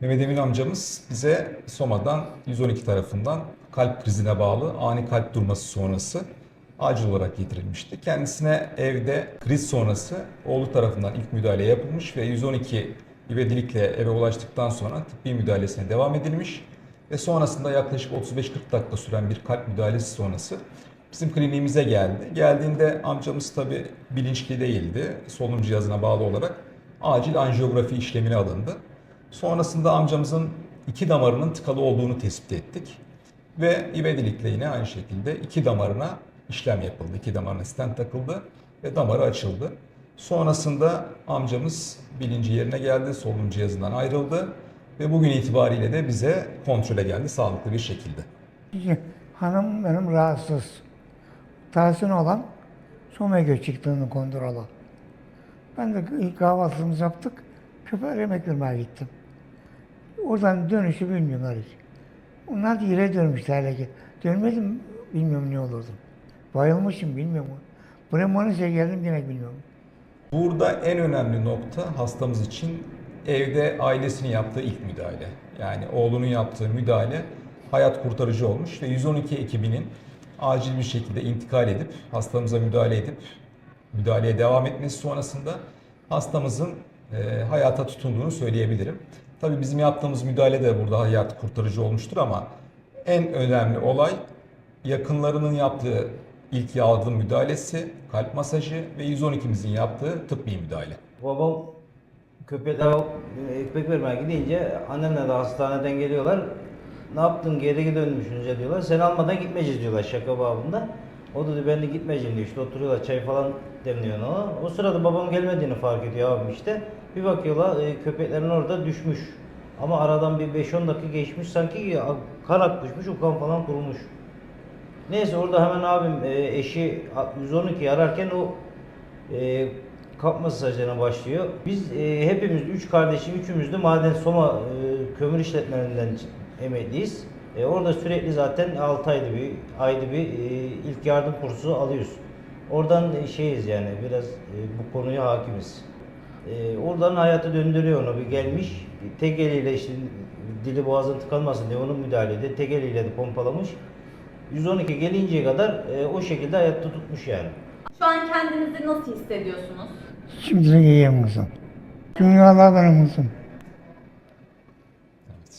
Mehmet Emin amcamız bize Soma'dan 112 tarafından kalp krizine bağlı ani kalp durması sonrası acil olarak getirilmişti. Kendisine evde kriz sonrası oğlu tarafından ilk müdahale yapılmış ve 112 ivedilikle eve ulaştıktan sonra tıbbi müdahalesine devam edilmiş ve sonrasında yaklaşık 35-40 dakika süren bir kalp müdahalesi sonrası bizim kliniğimize geldi. Geldiğinde amcamız tabi bilinçli değildi. Solunum cihazına bağlı olarak acil anjiyografi işlemine alındı. Sonrasında amcamızın iki damarının tıkalı olduğunu tespit ettik. Ve ivedilikle yine aynı şekilde iki damarına işlem yapıldı. İki damarına stent takıldı ve damarı açıldı. Sonrasında amcamız bilinci yerine geldi, solunum cihazından ayrıldı ve bugün itibariyle de bize kontrole geldi sağlıklı bir şekilde. Hanım benim rahatsız. Tahsin olan Soma'ya çıktığını kontrola. Ben de ilk kahvaltımızı yaptık. Köpeğe yemek vermeye gittim. Oradan dönüşü bilmiyorum hiç. Onlar da yere dönmüşler ki. Dönmedim bilmiyorum ne olurdu. Bayılmışım bilmiyorum. Buraya Manisa'ya geldim yine bilmiyorum. Burada en önemli nokta hastamız için evde ailesinin yaptığı ilk müdahale. Yani oğlunun yaptığı müdahale hayat kurtarıcı olmuş ve 112 ekibinin acil bir şekilde intikal edip hastamıza müdahale edip müdahaleye devam etmesi sonrasında hastamızın e, hayata tutunduğunu söyleyebilirim. Tabii bizim yaptığımız müdahale de burada hayat kurtarıcı olmuştur ama en önemli olay yakınlarının yaptığı ilk yardım müdahalesi, kalp masajı ve 112'mizin yaptığı tıbbi müdahale. Babam köpeklere ekmek vermeye gidince annemle de hastaneden geliyorlar. Ne yaptın geri dönmüşsünüz diyorlar. Sen almadan gitmeyeceğiz diyorlar şaka babında. O diyor ben de gitmeyeceğim diyor. İşte oturuyorlar çay falan demliyor ona. O sırada babam gelmediğini fark ediyor abim işte. Bir bakıyorlar e, köpeklerin orada düşmüş. Ama aradan bir 5-10 dakika geçmiş sanki kan akmışmış o kan falan kurumuş. Neyse orada hemen abim e, eşi 112 ararken o e, kalp masajlarına başlıyor. Biz e, hepimiz üç kardeşim üçümüz de maden Soma e, kömür işletmelerinden emekliyiz. E, orada sürekli zaten 6 ayda bir ayda bir e, ilk yardım kursu alıyoruz. Oradan e, şeyiz yani biraz e, bu konuya hakimiz. E, oradan hayata döndürüyor onu bir gelmiş. Tek eliyle işte dili boğazın tıkanmasın diye onu müdahale ediyor. Tek eliyle de pompalamış. 112 gelinceye kadar e, o şekilde hayatta tutmuş yani. Şu an kendinizi nasıl hissediyorsunuz? Şimdi iyiyim kızım. Dünyalar benim kızım.